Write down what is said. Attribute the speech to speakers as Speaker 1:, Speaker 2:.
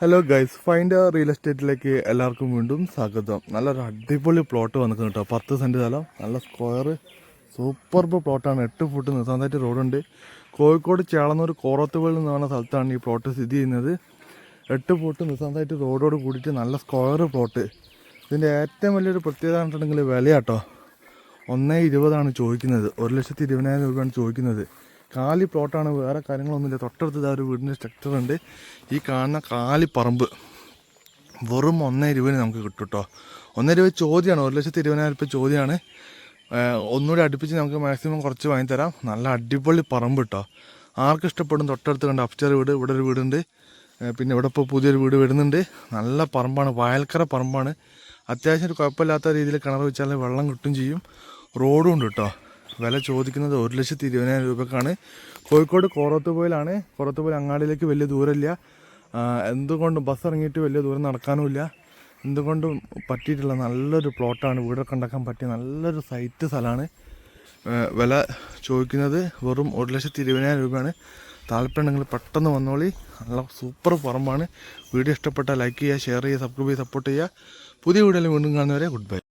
Speaker 1: Hello guys find real എസ്റ്റേറ്റിലേക്ക് എല്ലാവർക്കും വീണ്ടും സ്വാഗതം. നല്ലൊരു അടിപൊളി പ്ലോട്ട് വന്നിട്ടുണ്ട് കേട്ടോ പത്ത് സെന്റ് സ്ഥലം നല്ല സ്ക്വയർ സൂപ്പർബ് പ്ലോട്ടാണ് എട്ട് ഫുട്ട് നിസാന്തായിട്ട് റോഡുണ്ട് കോഴിക്കോട് ചേളന്നൂർ കോറത്തുകളിൽ എന്ന് സ്ഥലത്താണ് ഈ പ്ലോട്ട് സ്ഥിതി ചെയ്യുന്നത്. എട്ട് ഫുട്ട് നിസാന്തായിട്ട് റോഡോട് കൂടിയിട്ട് നല്ല സ്ക്വയർ പ്ലോട്ട് ഇതിന്റെ ഏറ്റവും വലിയൊരു പ്രത്യേകത കണ്ടിട്ടുണ്ടെങ്കിൽ വിലയാട്ടോ ഒന്നേ ഇരുപതാണ് ചോദിക്കുന്നത്. ഒരു ലക്ഷത്തി ഇരുപതിനായിരം രൂപയാണ് ചോദിക്കുന്നത്. കാലി പ്ലോട്ടാണ് വേറെ കാര്യങ്ങളൊന്നുമില്ല. തൊട്ടടുത്ത് ഇതാ ഒരു വീടിന്റെ സ്ട്രക്ചർ ഉണ്ട്. ഈ കാണുന്ന കാലി പറമ്പ് വെറും ഒന്നേ രൂപന് നമുക്ക് കിട്ടും കേട്ടോ ഒന്നേ രൂപ ചോദ്യമാണ് ഒരു ലക്ഷത്തി ഇരുപതിനായിരം രൂപ ചോദ്യമാണ് ഒന്നുകൂടി അടുപ്പിച്ച് നമുക്ക് മാക്സിമം കുറച്ച് വാങ്ങിത്തരാം നല്ല അടിപൊളി പറമ്പ് കേട്ടോ ആർക്കും ഇഷ്ടപ്പെടും തൊട്ടടുത്ത് കണ്ട് അപ്സ്റ്റർ വീട് ഇവിടെ ഒരു വീടുണ്ട്. പിന്നെ ഇവിടെ ഇപ്പോൾ പുതിയൊരു വീട് വരുന്നുണ്ട്. നല്ല പറമ്പാണ് വയൽക്കര പറമ്പാണ്. അത്യാവശ്യം ഒരു കുഴപ്പമില്ലാത്ത രീതിയിൽ കിണർ വെച്ചാൽ വെള്ളം കിട്ടും ചെയ്യും. റോഡും ഉണ്ട് കേട്ടോ വില ചോദിക്കുന്നത് ഒരു ലക്ഷത്തി ഇരുപതിനായിരം രൂപക്കാണ്. കോഴിക്കോട് കോറത്തുപോയിലാണ് കോറത്തുപോയിൽ അങ്ങാടിയിലേക്ക് വലിയ ദൂരമില്ല. എന്തുകൊണ്ടും ബസ് ഇറങ്ങിയിട്ട് വലിയ ദൂരം നടക്കാനുമില്ല. എന്തുകൊണ്ടും പറ്റിയിട്ടുള്ള നല്ലൊരു പ്ലോട്ടാണ്. വീടൊക്കെ ഉണ്ടാക്കാൻ പറ്റിയ നല്ലൊരു സൈറ്റ് സ്ഥലമാണ്. വില ചോദിക്കുന്നത് വെറും ഒരു ലക്ഷത്തി ഇരുപതിനായിരം രൂപയാണ്. താല്പര്യമുണ്ടെങ്കിൽ പെട്ടെന്ന് വന്നോളി. നല്ല സൂപ്പർ പറമ്പാണ് വീഡിയോ ഇഷ്ടപ്പെട്ടാൽ ലൈക്ക് ചെയ്യുക ഷെയർ ചെയ്യുക സബ്സ്ക്രൈബ് ചെയ്യുക സപ്പോർട്ട് ചെയ്യുക. പുതിയ വീഡിയോയിൽ വീണ്ടും കാണുന്നവരെ ഗുഡ് ബൈ.